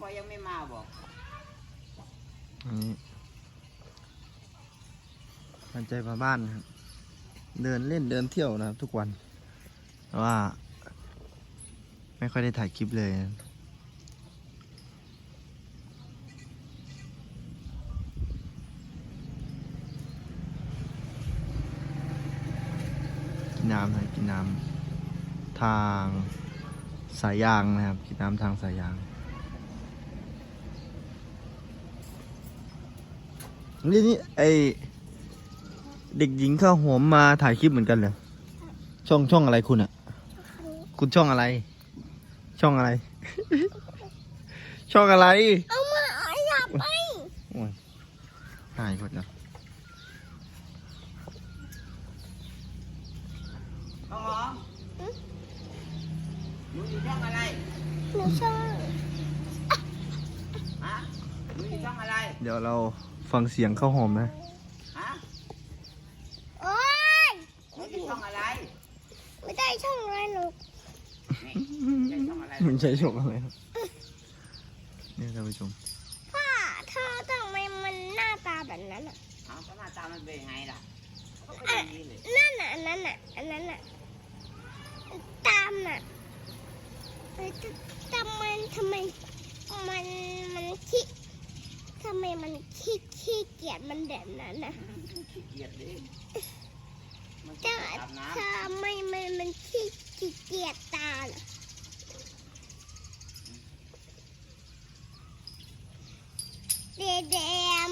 คอยยังไม่มาบอกอันนี้มันใจมาบ้านนะครับ เดินเล่นเดินเที่ยวนะครับ ทุกวันแต่ว่า ไม่ค่อยได้ถ่ายคลิปเลยนะกินน้ำนะกินน้ำทางสายยางนะครับกินน้ำทางสายยาง นี่นี่ไอเด็กหญิงข้าวหอมมาถ่ายคลิปเหมือนกันเหรอช่องช่องอะไรคุณอะคุณช่องอะไร ช่องอะไร ช่องอะไรเอามาอย่าไปโอ้ยหายหมดแล้วน้องหอมหนูอยู่ช่องอะไรหนูชอบฮะหนูอยู่ช่องอะไร เดี๋ยวเรา ฟังเสียงข้าวหอมนะ ฮะโอ๊ยหนูอยู่ช่องอะไรไม่ได้ช่องอะไรหนูนี่ใช่ช่องอะไรมันใช้ช่องอะไรครับเนี่ยท่านผู้ชมพ่อเธอทำไมมันหน้าตาแบบนั้นอะเอาก็หน้าตามันเป็นยังไงล่ะเขาก็อย่างนี้เลยนั่นน่ะอันนั้นน่ะอันนั้นน่ะตามน่ะเอ้ยทำไมทำไมมันมันขี้ ทำไมมันขี้ขี้เกียจมันแบบนั้นน่ะขี้เกียจดิมันจะอาบน้ทำไมมันมันขี้ขี้เกียจตาล่ะเดเด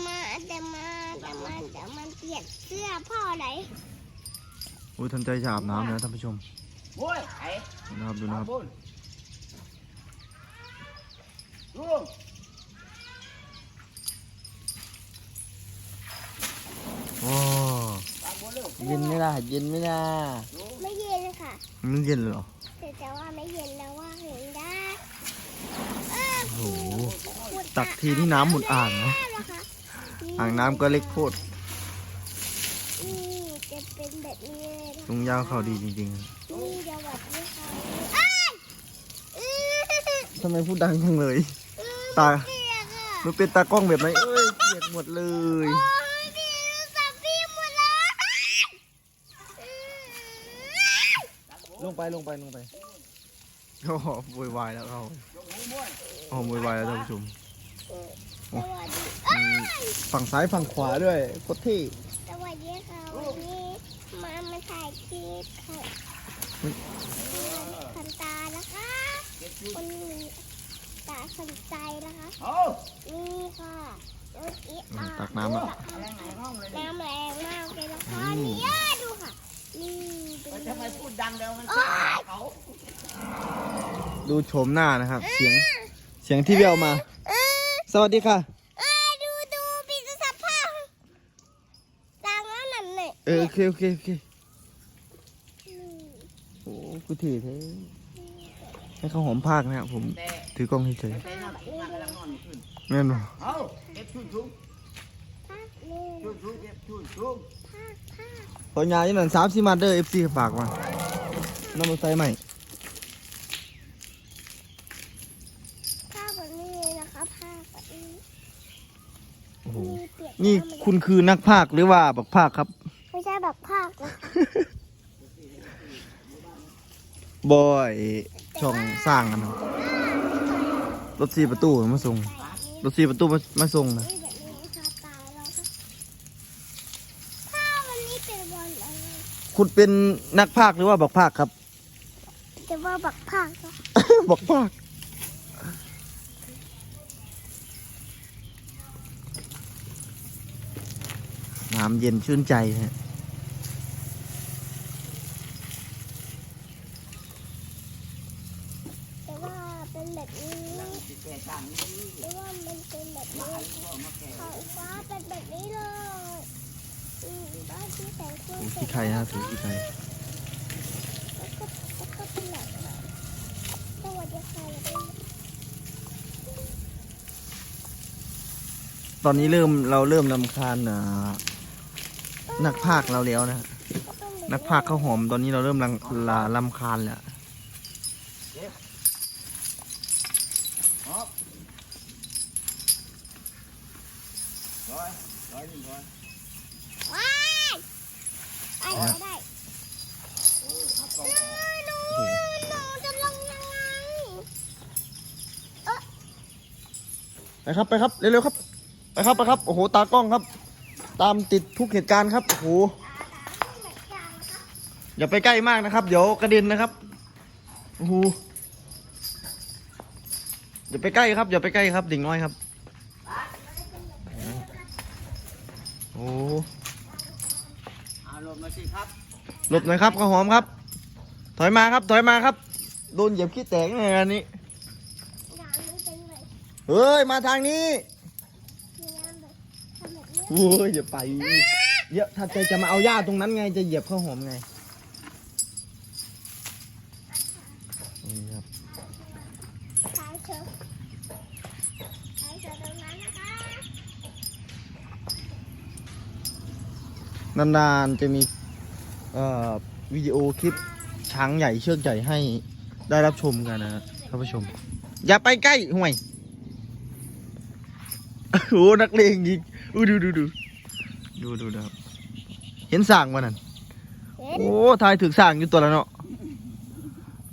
มาเดมาเดมาเดมาเปลี่ยนเสื้อพ่อไหนอุ้ยทันใจจะอาบน้ำแล้วท่านผู้ชมำโอ้ยไอ้ดูนะครับดูนะครับบุญลุง โอ้ตามบุญลูกเย็นไหมล่ะเย็นไหมล่ะลุงไม่เย็นค่ะ มันเย็นเลยเหรอแต่จะว่าไม่เย็นแล้วว่าเห็นได้เออโอ้โหขุดตักทีนี่น้ำหมดอ่างนะได้เหรอคะอ่างน้ำก็เล็กโคตรนี่จะเป็นแบบนี้เลยนะตรงยาวเขาดีจริงนี่จะแบบนี้ค่ะอ้ายอื้อๆทำไมพูดดังจังเลยอื้อตาเปียกอะมันเป็นตากล้องแบบไหนเอ้ยเปียกหมดเลย โอ้ยพี่สับพี่หมดเลยอื้อ ล งไปลงไปลงไปโอ้โหโวยวายแล้วเขายกหูม้วนโอ้โหโวยวายแล้วท่านผู้ชมสวัสดีมีฝั่งซ้ายฝั่งขวาด้วยโคตรเที่สวัสดีค่ะวันนี้มามาถ่ายคลิปค่ะคันตานะคะเก็บชุดคนมีตาสนใจนะคะโอ้นี่ค่ะเมื่อกี้อืมตักน้ำอะอะไรไงห้องเลยนี่น้ำแรงมากเลยนะคะนี่ย่าดูค่ะ นี่เป็นมันทำไมพูดดังเดี๋ยวมันโอ๊ยเขาดูโฉมหน้านะครับ เสียงเสียงที่เบี้ยวมา เออสวัสดีค่ะ เออดูดูปีศาจผ้าดังแล้วนั่นเลยเออโอเคโอเคโอเคโอ้กูถือเท่ให้เขาหอมภาคนะครับผมแต่ถือกล้องเฉยแต่แต่นั่นน่ากำลังนอนอยู่ขึ้นๆแม่นบ่เอาเก็บชุดชุดภาคนี่ชุดชุดเก็บชุดชุด ภาคภาคขอยาอยู่นั่นสามสิมาเดอร์เอฟซีฝากมาน้ำมันใส่ใหม่ภาคแบบนี้เลยนะคะภาคแบบนี้โอ้โหมีเปียกนี่ำเหมือคุณคือนักภาคหรือว่าบักภาคครับไม่ใช่แบบภาคนะคะบอยช่องสร้างกันเนาะรถสี่ประตูมาส่งรถสี่ประตูมามาส่งนะ นี่แบบนี้นะคะตาเราค่ะถ้าวันนี้เป็นวันอะไร คุณเป็นนักภาคหรือว่าบักภาคครับ จะว่าบักภาคเหรอบักภาคน้ำเย็นชื่นใจฮะแต่ว่าเป็นแบบนี้ติดแต่ต่างนี่แต่ว่ามันเป็นแบบนี้ก็มาแก่ขาวฟ้าเป็นแบบนี้เลย ถุงขี้ไข่ฮะถือขี้ไข่ตอนนี้เริ่มเราเริ่มลำคาญนะนักภาคเราแล้วนะนักภาคเข้าหอมตอนนี้เราเริ่มลังลาลำคาญแล้วร้อยร้อยหนึ่งร้อย ว้ายไปไม่ได้โอ้หักกล้องเอออกอหนูหนูจะลงยังไงไปครับไปครับเร็วๆครับไปครับไปครับโอ้โหตากล้องครับ ตามติดทุกเหตุการณ์ครับโอ้โหอย่าไปใกล้มากนะครับ เดี๋ยวกระเด็นนะครับโอ้โหอย่าไปใกล้ครับอย่าไปใกล้ครับ ดิ่งน้อยครับ โอ้ อารมณ์มาสิครับหลบหน่อยครับข้าวหอมครับ ถอยมาครับ ถอยมาครับ โดนเหยียบขี้แตกในงานนี้ เฮ้ย มาทางนี้มีน้ำแบบทำแบบนี้โอ้ยอย่าไปเยอะถ้าใจจะมาเอาหญ้าตรงนั้นไง จะเหยียบข้าวหอมไงนี่ครับ ทางเชอทางเชอตรงนั้นนะคะ นานๆจะมีเอ่อวิดีโอคลิปช้างใหญ่เชือกใหญ่ให้ได้รับชมกันนะท่านผู้ชม อย่าไปใกล้ห่วยโอ้โหนักเลงยิงอู้ดูดูดูดูดูนะครับเห็นสั่งมานั่นเห็นโอ้ทายถึงสั่งอยู่ตัวแล้วเนาะ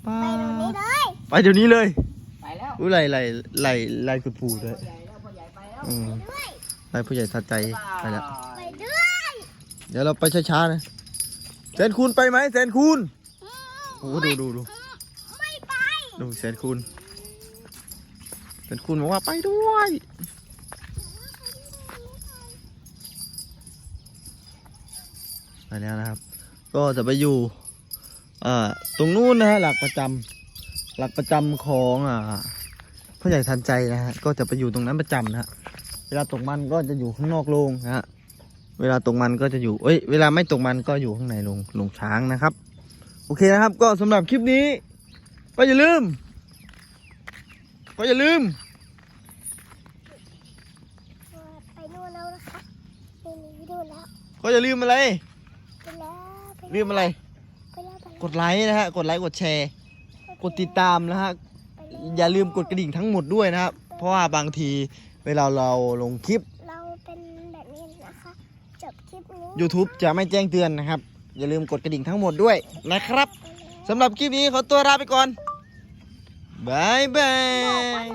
ป้าไปตรงนี้เลยไปเดี๋ยวนี้เลยไปแล้วอู้ไหลไหลไหลไหลกุดปูด้วยพ่อใหญ่แล้วพ่อใหญ่ไปแล้วอืมด้วยไหลผู้ใหญ่ทัดใจไปแล้วไปด้วย เดี๋ยวเราไปช้าๆนะแสนคูณไปไหมแสนคูณอืมโอ้โหดูดูดูไม่ไปดูแสนคูณแสนคูณบอกว่าไปด้วยไปแล้วนะครับ ก็จะไปอยู่อ่าตรงนู้นนะฮะหลักประจำหลักประจำของอ่าผู้ใหญ่ทันใจนะฮะก็จะไปอยู่ตรงนั้นประจำนะฮะเวลาตกมันก็จะอยู่ข้างนอกโรงนะฮะ เวลาตกมันก็จะอยู่ เอ้ย เวลาไม่ตกมันก็อยู่ข้างในโรงโรงช้างนะครับ โอเคนะครับ ก็สำหรับคลิปนี้ ก็อย่าลืม ก็อย่าลืม ไปนู่นแล้วนะคะไปนู่นแล้ว ก็อย่าลืมอะไรไปแล้วไปลืมอะไรไปแล้วไปแล้วกดไลค์นะฮะ กดไลค์ กดแชร์ กดติดตามนะฮะไปแล้วอย่าลืมกดกระดิ่งทั้งหมดด้วยนะครับ เพราะว่าบางทีเวลาเราลงคลิป เราเป็นแบบนี้นะคะ จบคลิปนี้ YouTube จะไม่แจ้งเตือนนะครับ อย่าลืมกดกระดิ่งทั้งหมดด้วยนะครับไปแล้วสำหรับคลิปนี้ขอตัวลาไปก่อนบายบาย